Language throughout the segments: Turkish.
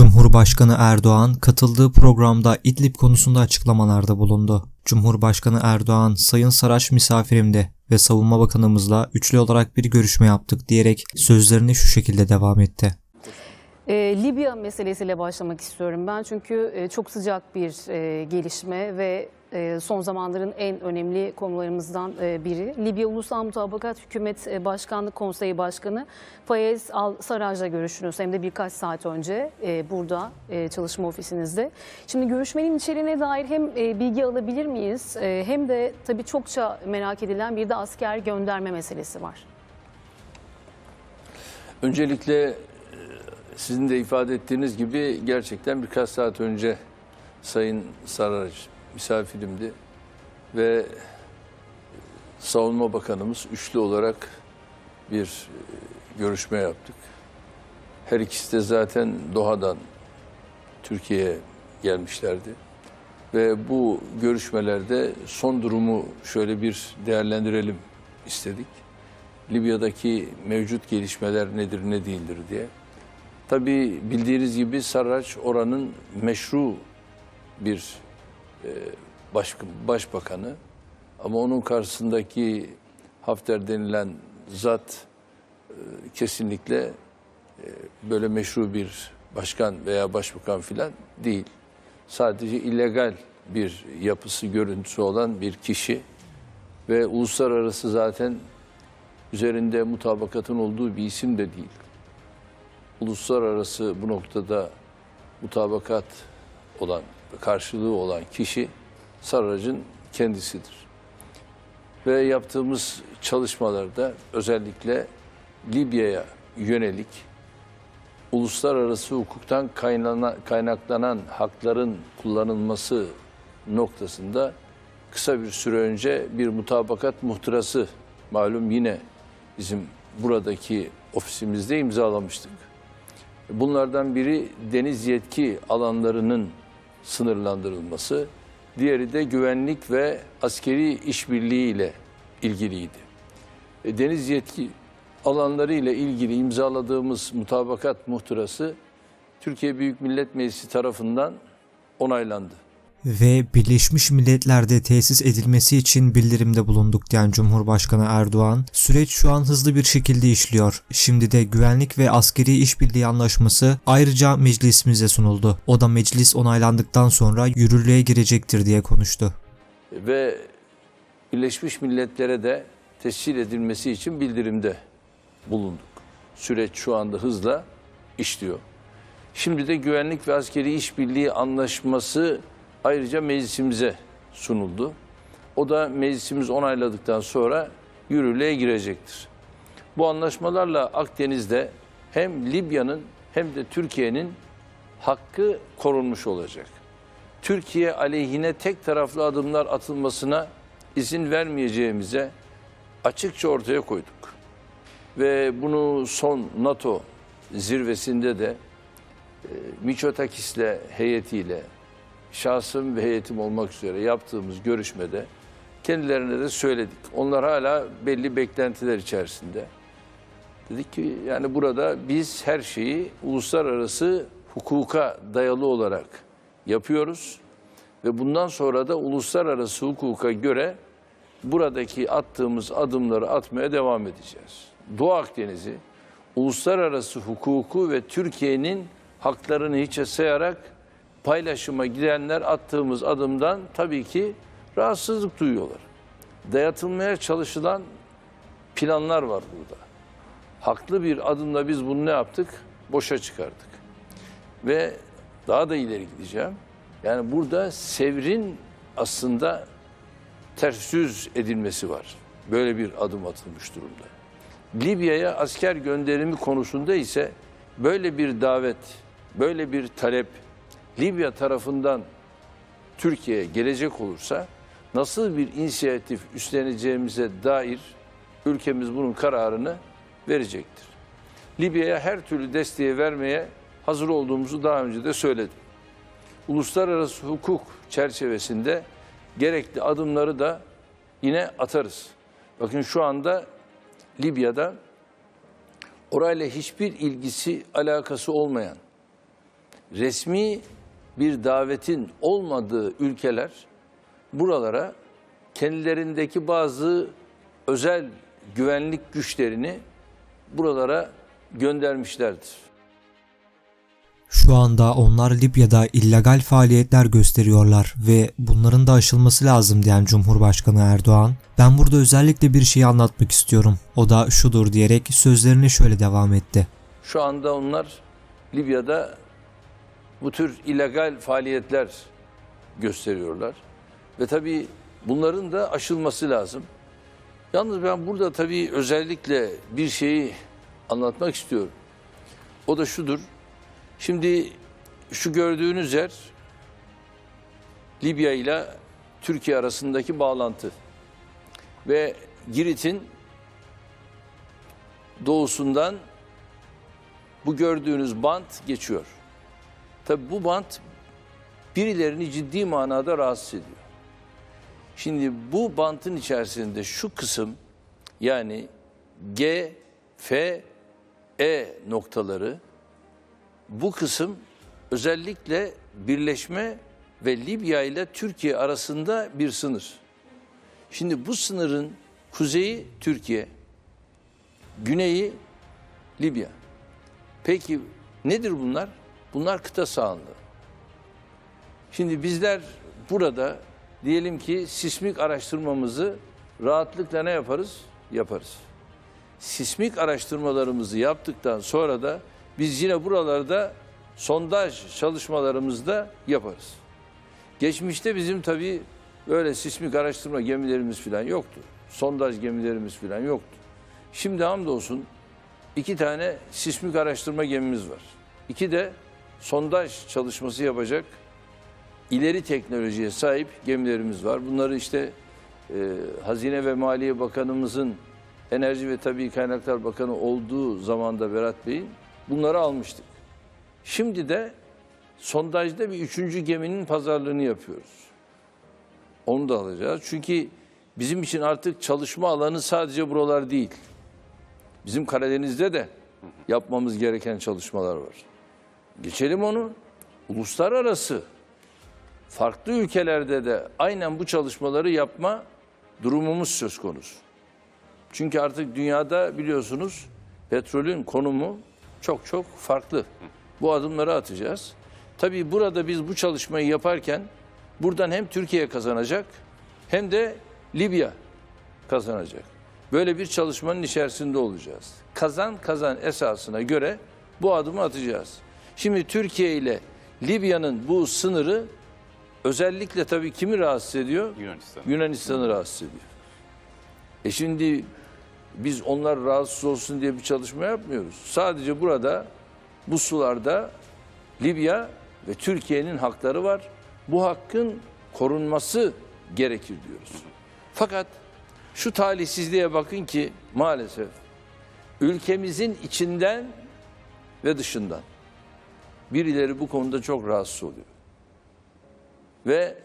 Cumhurbaşkanı Erdoğan katıldığı programda İdlib konusunda açıklamalarda bulundu. Cumhurbaşkanı Erdoğan, Sayın Saraç misafirimdi ve Savunma Bakanımızla üçlü olarak bir görüşme yaptık diyerek sözlerine şu şekilde devam etti. E, Libya meselesiyle başlamak istiyorum ben çünkü e, çok sıcak bir e, gelişme ve e, son zamanların en önemli konularımızdan e, biri. Libya Ulusal Mutabakat Hükümet e, Başkanlık Konseyi Başkanı Fayez Al Sarraj'la görüştünüz hem de birkaç saat önce e, burada e, çalışma ofisinizde. Şimdi görüşmenin içeriğine dair hem e, bilgi alabilir miyiz E, hem de tabii çokça merak edilen bir de asker gönderme meselesi var. Öncelikle sizin de ifade ettiğiniz gibi gerçekten birkaç saat önce Sayın Sarıç misafirimdi ve Savunma Bakanımız üçlü olarak bir e, görüşme yaptık. Her ikisi de zaten Doha'dan Türkiye'ye gelmişlerdi. Ve bu görüşmelerde son durumu şöyle bir değerlendirelim istedik. Libya'daki mevcut gelişmeler nedir ne değildir diye. Tabii bildiğiniz gibi Sarraç oranın meşru bir e, baş, başbakanı ama onun karşısındaki Hafter denilen zat e, kesinlikle e, böyle meşru bir başkan veya başbakan filan değil. Sadece illegal bir yapısı, görüntüsü olan bir kişi ve uluslararası zaten üzerinde mutabakatın olduğu bir isim de değil. Uluslararası bu noktada mutabakat olan, karşılığı olan kişi Sarrac'ın kendisidir. Ve yaptığımız çalışmalarda özellikle Libya'ya yönelik uluslararası hukuktan kaynaklanan hakların kullanılması noktasında kısa bir süre önce bir mutabakat muhtırası malum yine bizim buradaki ofisimizde imzalamıştık. Bunlardan biri deniz yetki alanlarının sınırlandırılması, diğeri de güvenlik ve askeri işbirliği ile ilgiliydi. E, Deniz yetki alanları ile ilgili imzaladığımız mutabakat muhtırası Türkiye Büyük Millet Meclisi tarafından onaylandı. Ve Birleşmiş Milletler'de tesis edilmesi için bildirimde bulunduk diyen Cumhurbaşkanı Erdoğan, süreç şu an hızlı bir şekilde işliyor. Şimdi de güvenlik ve askeri işbirliği anlaşması ayrıca meclisimize sunuldu. O da meclis onaylandıktan sonra yürürlüğe girecektir diye konuştu. ve Birleşmiş Milletler'e de tescil edilmesi için bildirimde bulunduk. Süreç şu anda hızla işliyor. Şimdi de güvenlik ve askeri işbirliği anlaşması ayrıca meclisimize sunuldu. O da meclisimiz onayladıktan sonra yürürlüğe girecektir. Bu anlaşmalarla Akdeniz'de hem Libya'nın hem de Türkiye'nin hakkı korunmuş olacak. Türkiye aleyhine tek taraflı adımlar atılmasına izin vermeyeceğimize açıkça ortaya koyduk. Ve bunu son NATO zirvesinde de e, Miçotakis'le heyetiyle şahsım ve heyetim olmak üzere yaptığımız görüşmede kendilerine de söyledik. Onlar hala belli beklentiler içerisinde. Dedik ki yani burada biz her şeyi uluslararası hukuka dayalı olarak yapıyoruz ve bundan sonra da uluslararası hukuka göre buradaki attığımız adımları atmaya devam edeceğiz. Doğu Akdeniz'i uluslararası hukuku ve Türkiye'nin haklarını hiçe sayarak paylaşıma gidenler attığımız adımdan tabii ki rahatsızlık duyuyorlar. Dayatılmaya çalışılan planlar var burada. Haklı bir adımla biz bunu ne yaptık? Boşa çıkardık. Ve daha da ileri gideceğim. Yani burada Sevr'in aslında ters yüz edilmesi var. Böyle bir adım atılmış durumda. Libya'ya asker gönderimi konusunda ise böyle bir davet, böyle bir talep Libya tarafından Türkiye'ye gelecek olursa nasıl bir inisiyatif üstleneceğimize dair ülkemiz bunun kararını verecektir. Libya'ya her türlü desteği vermeye hazır olduğumuzu daha önce de söyledim. Uluslararası hukuk çerçevesinde gerekli adımları da yine atarız. Bakın şu anda Libya'da orayla hiçbir ilgisi, alakası olmayan resmi bir davetin olmadığı ülkeler buralara kendilerindeki bazı özel güvenlik güçlerini buralara göndermişlerdir. Şu anda onlar Libya'da illegal faaliyetler gösteriyorlar ve bunların da aşılması lazım diyen Cumhurbaşkanı Erdoğan, ben burada özellikle bir şey anlatmak istiyorum. O da şudur diyerek sözlerine şöyle devam etti. Şu anda onlar Libya'da bu tür illegal faaliyetler gösteriyorlar. Ve tabii bunların da aşılması lazım. Yalnız ben burada tabii özellikle bir şeyi anlatmak istiyorum. O da şudur. Şimdi şu gördüğünüz yer Libya ile Türkiye arasındaki bağlantı. Ve Girit'in doğusundan bu gördüğünüz bant geçiyor. Tabi bu bant birilerini ciddi manada rahatsız ediyor. Şimdi bu bantın içerisinde şu kısım yani G, F, E noktaları bu kısım özellikle birleşme ve Libya ile Türkiye arasında bir sınır. Şimdi bu sınırın kuzeyi Türkiye, güneyi Libya. Peki nedir bunlar? Bunlar kıta sahanlığı. Şimdi bizler burada diyelim ki sismik araştırmamızı rahatlıkla ne yaparız? Yaparız. Sismik araştırmalarımızı yaptıktan sonra da biz yine buralarda sondaj çalışmalarımızda yaparız. Geçmişte bizim tabii böyle sismik araştırma gemilerimiz falan yoktu. Sondaj gemilerimiz falan yoktu. Şimdi hamdolsun iki tane sismik araştırma gemimiz var. İki de sondaj çalışması yapacak ileri teknolojiye sahip gemilerimiz var. Bunları işte e, Hazine ve Maliye Bakanımızın Enerji ve Tabii Kaynaklar Bakanı olduğu zamanda Berat Bey'in bunları almıştık. Şimdi de sondajda bir üçüncü geminin pazarlığını yapıyoruz. Onu da alacağız. Çünkü bizim için artık çalışma alanı sadece buralar değil. Bizim Karadeniz'de de yapmamız gereken çalışmalar var. Geçelim onu. Uluslararası farklı ülkelerde de aynen bu çalışmaları yapma durumumuz söz konusu. Çünkü artık dünyada biliyorsunuz petrolün konumu çok çok farklı. Bu adımları atacağız. Tabii burada biz bu çalışmayı yaparken buradan hem Türkiye kazanacak hem de Libya kazanacak. Böyle bir çalışmanın içerisinde olacağız. Kazan kazan esasına göre bu adımı atacağız. Şimdi Türkiye ile Libya'nın bu sınırı özellikle tabii kimi rahatsız ediyor? Yunanistan. Yunanistan'ı rahatsız ediyor. E şimdi biz onlar rahatsız olsun diye bir çalışma yapmıyoruz. Sadece burada bu sularda Libya ve Türkiye'nin hakları var. Bu hakkın korunması gerekir diyoruz. Fakat şu talihsizliğe bakın ki maalesef ülkemizin içinden ve dışından birileri bu konuda çok rahatsız oluyor. Ve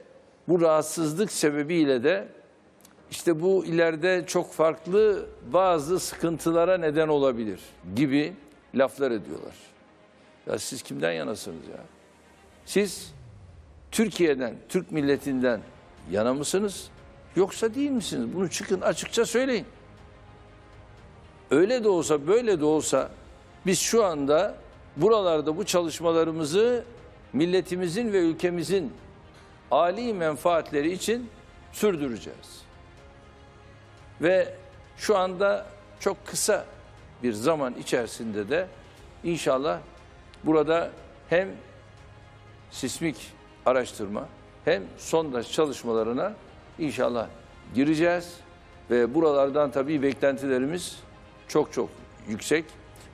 bu rahatsızlık sebebiyle de işte bu ileride çok farklı bazı sıkıntılara neden olabilir gibi laflar ediyorlar. Ya siz kimden yanasınız ya? Siz Türkiye'den, Türk milletinden yana mısınız? Yoksa değil misiniz? Bunu çıkın açıkça söyleyin. Öyle de olsa böyle de olsa biz şu anda buralarda bu çalışmalarımızı milletimizin ve ülkemizin âli menfaatleri için sürdüreceğiz. Ve şu anda çok kısa bir zaman içerisinde de inşallah burada hem sismik araştırma hem sondaj çalışmalarına inşallah gireceğiz. Ve buralardan tabii beklentilerimiz çok çok yüksek.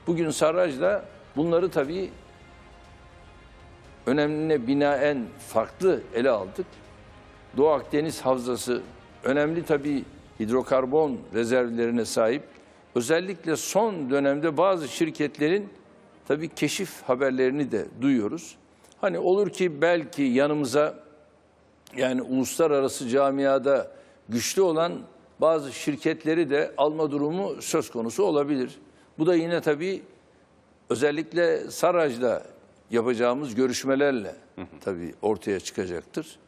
Bugün Sarraj'da bunları tabii önemine binaen farklı ele aldık. Doğu Akdeniz Havzası önemli tabii hidrokarbon rezervlerine sahip. Özellikle son dönemde bazı şirketlerin tabii keşif haberlerini de duyuyoruz. Hani olur ki belki yanımıza yani uluslararası camiada güçlü olan bazı şirketleri de alma durumu söz konusu olabilir. Bu da yine tabii özellikle Saraj'da yapacağımız görüşmelerle tabii ortaya çıkacaktır.